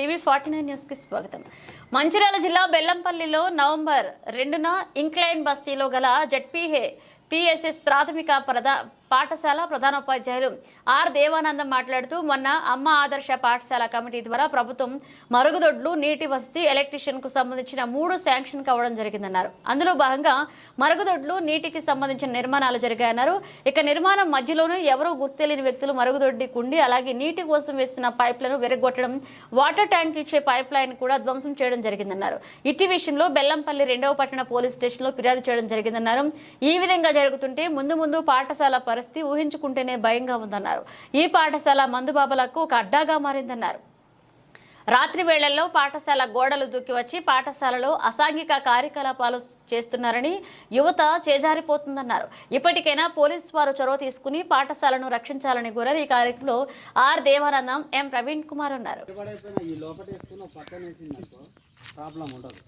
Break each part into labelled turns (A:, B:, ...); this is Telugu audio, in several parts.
A: టీవీ ఫార్టీ నైన్ న్యూస్కి స్వాగతం. మంచిర్యాల జిల్లా బెల్లంపల్లిలో నవంబర్ రెండున ఇంక్లైన్ బస్తీలో గల జడ్పీహే పిఎస్ఎస్ ప్రాథమిక ప్రధా పాఠశాల ప్రధానోపాధ్యాయులు ఆర్ దేవానందం మాట్లాడుతూ మొన్న అమ్మ ఆదర్శ పాఠశాల కమిటీ ద్వారా ప్రభుత్వం మరుగుదొడ్లు నీటి వసతి ఎలక్ట్రీషియన్కు సంబంధించిన మూడు శాంక్షన్ కావడం జరిగిందన్నారు. అందులో భాగంగా మరుగుదొడ్లు నీటికి సంబంధించిన నిర్మాణాలు జరిగాయన్నారు. ఇక నిర్మాణం మధ్యలోనూ ఎవరూ గుర్తెలియని వ్యక్తులు మరుగుదొడ్డి కుండి అలాగే నీటి కోసం వేసిన పైప్లను విరగొట్టడం వాటర్ ట్యాంక్ ఇచ్చే పైప్ లైన్ కూడా ధ్వంసం చేయడం జరిగిందన్నారు. ఇట్టి విషయంలో బెల్లంపల్లి రెండవ పట్టణ పోలీస్ స్టేషన్లో ఫిర్యాదు చేయడం జరిగిందన్నారు. ఈ విధంగా జరుగుతుంటే ముందు ముందు పాఠశాల పరిస్థితి ఊహించుకుంటేనే భయంగా ఉందన్నారు. ఈ పాఠశాల మందుబాబులకు ఒక అడ్డాగా మారిందన్నారు. రాత్రి వేళల్లో పాఠశాల గోడలు దూకి వచ్చి పాఠశాలలో అసాంఘిక కార్యకలాపాలు చేస్తున్నారని యువత చేజారిపోతుందన్నారు. ఇప్పటికైనా పోలీసు వారు చొరవ తీసుకుని పాఠశాలను రక్షించాలని కోరారు. ఈ కార్యక్రమంలో ఆర్ దేవానందం ఎం ప్రవీణ్ కుమార్ ఉన్నారు
B: పడైపోయినా ఈ లోపల వేసుకుని ఒక పక్కన వేసిందనుకో ప్రాబ్లం ఉండదు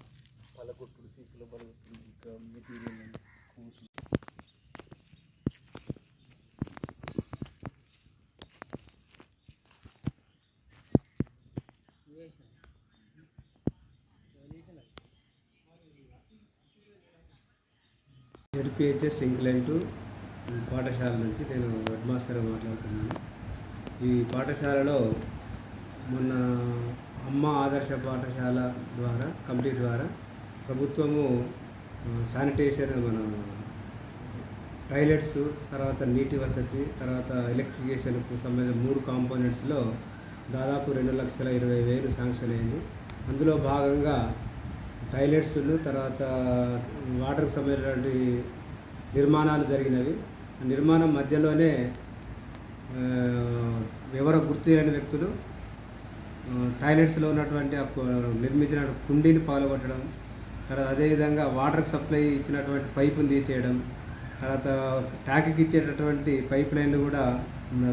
C: జడ్పిహెచ్ఎస్ ఇంక్లెంట్ పాఠశాల నుంచి నేను హెడ్ మాస్టర్ మాట్లాడుతున్నాను. ఈ పాఠశాలలో మొన్న అమ్మ ఆదర్శ పాఠశాల ద్వారా కమిటీ ద్వారా ప్రభుత్వము శానిటేషన్ మన టాయిలెట్స్ తర్వాత నీటి వసతి తర్వాత ఎలక్ట్రికేషన్కు సంబంధించిన మూడు కాంపోనెంట్స్లో దాదాపు రెండు లక్షల ఇరవై వేలు శాంక్షన్ అయింది. అందులో భాగంగా టాయిలెట్స్ను తర్వాత వాటర్కి సంబంధించినటువంటి నిర్మాణాలు జరిగినవి. నిర్మాణం మధ్యలోనే ఎవరో గుర్తు చేయని వ్యక్తులు టాయిలెట్స్లో ఉన్నటువంటి నిర్మించిన కుండీని పాల్గొట్టడం తర్వాత అదేవిధంగా వాటర్కి సప్లై ఇచ్చినటువంటి పైపుని తీసేయడం తర్వాత ట్యాక్కి ఇచ్చేటటువంటి పైప్ లైన్లు కూడా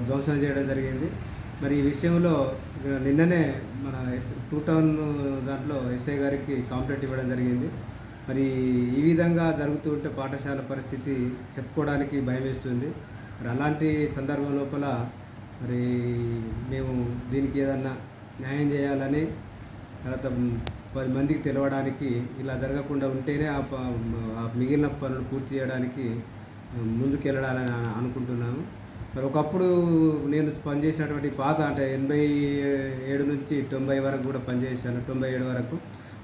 C: ధ్వంసం చేయడం జరిగింది. మరి ఈ విషయంలో నిన్ననే మన ఎస్ టూ టౌన్ దాంట్లో ఎస్ఐ గారికి కాంప్లైంట్ ఇవ్వడం జరిగింది. మరి ఈ విధంగా జరుగుతూ ఉంటే పాఠశాల పరిస్థితి చెప్పుకోవడానికి భయం వేస్తుంది. మరి అలాంటి సందర్భం లోపల మరి మేము దీనికి ఏదన్నా న్యాయం చేయాలని తర్వాత పది మందికి తెలవడానికి ఇలా జరగకుండా ఉంటేనే ఆ మిగిలిన పనులు పూర్తి చేయడానికి ముందుకెళ్ళడాలని అనుకుంటున్నాము. మరి ఒకప్పుడు నేను పనిచేసినటువంటి పాత అంటే ఎనభై ఏడు నుంచి తొంభై వరకు కూడా పనిచేశాను తొంభై ఏడు వరకు.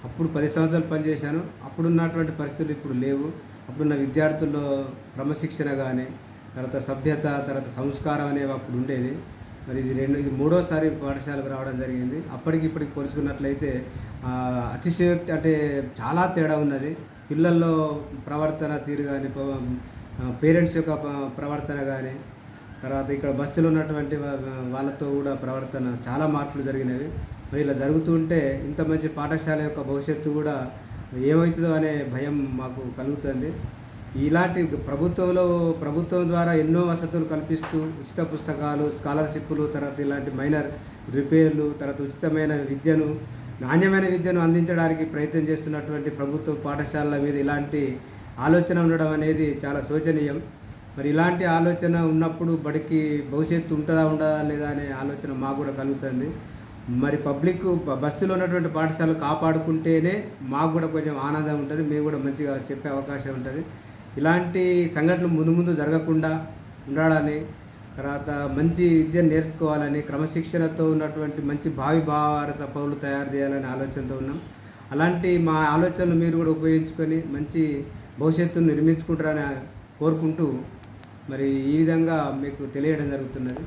C: అప్పుడు పది సంవత్సరాలు పనిచేశాను. అప్పుడు ఉన్నటువంటి పరిస్థితులు ఇప్పుడు లేవు. అప్పుడున్న విద్యార్థుల్లో క్రమశిక్షణ కానీ తర్వాత సభ్యత తర్వాత సంస్కారం అనేవి అప్పుడు ఉండేది మరి ఇది రెండు ఇది మూడోసారి పాఠశాలకు రావడం జరిగింది. అప్పటికి ఇప్పటికి పోల్చుకున్నట్లయితే అతిశయోక్తి అంటే చాలా తేడా ఉన్నది. పిల్లల్లో ప్రవర్తన తీరు కానీ పేరెంట్స్ యొక్క ప్రవర్తన కానీ తర్వాత ఇక్కడ బస్సులో ఉన్నటువంటి వాళ్ళతో కూడా ప్రవర్తన చాలా మార్పులు జరిగినవి. మరి ఇలా జరుగుతుంటే ఇంత మంచి పాఠశాల యొక్క భవిష్యత్తు కూడా ఏమవుతుందో అనే భయం మాకు కలుగుతుంది. ఇలాంటి ప్రభుత్వంలో ప్రభుత్వం ద్వారా ఎన్నో వసతులు కల్పిస్తూ ఉచిత పుస్తకాలు స్కాలర్షిప్లు తర్వాత ఇలాంటి మైనర్ రిపేర్లు తర్వాత ఉచితమైన విద్యను నాణ్యమైన విద్యను అందించడానికి ప్రయత్నం చేస్తున్నటువంటి ప్రభుత్వ పాఠశాలల మీద ఇలాంటి ఆలోచన ఉండడం అనేది చాలా శోచనీయం. మరి ఇలాంటి ఆలోచన ఉన్నప్పుడు బడికి భవిష్యత్తు ఉంటుందా ఉండదా లేదా అనే ఆలోచన మాకు కూడా కలుగుతుంది. మరి పబ్లిక్ బస్సులో ఉన్నటువంటి పాఠశాలలు కాపాడుకుంటేనే మాకు కూడా కొంచెం ఆనందం ఉంటుంది. మేము కూడా మంచిగా చెప్పే అవకాశం ఉంటుంది. ఇలాంటి సంఘటనలు ముందు ముందు జరగకుండా ఉండాలని తర్వాత మంచి విద్యను నేర్చుకోవాలని క్రమశిక్షణతో ఉన్నటువంటి మంచి భావి భావారత పౌరులు తయారు చేయాలనే ఆలోచనతో ఉన్నాం. అలాంటి మా ఆలోచనలు మీరు కూడా ఉపయోగించుకొని మంచి భవిష్యత్తును నిర్మించుకుంటారని కోరుకుంటూ మరి ఈ విధంగా మీకు తెలియడం జరుగుతున్నది.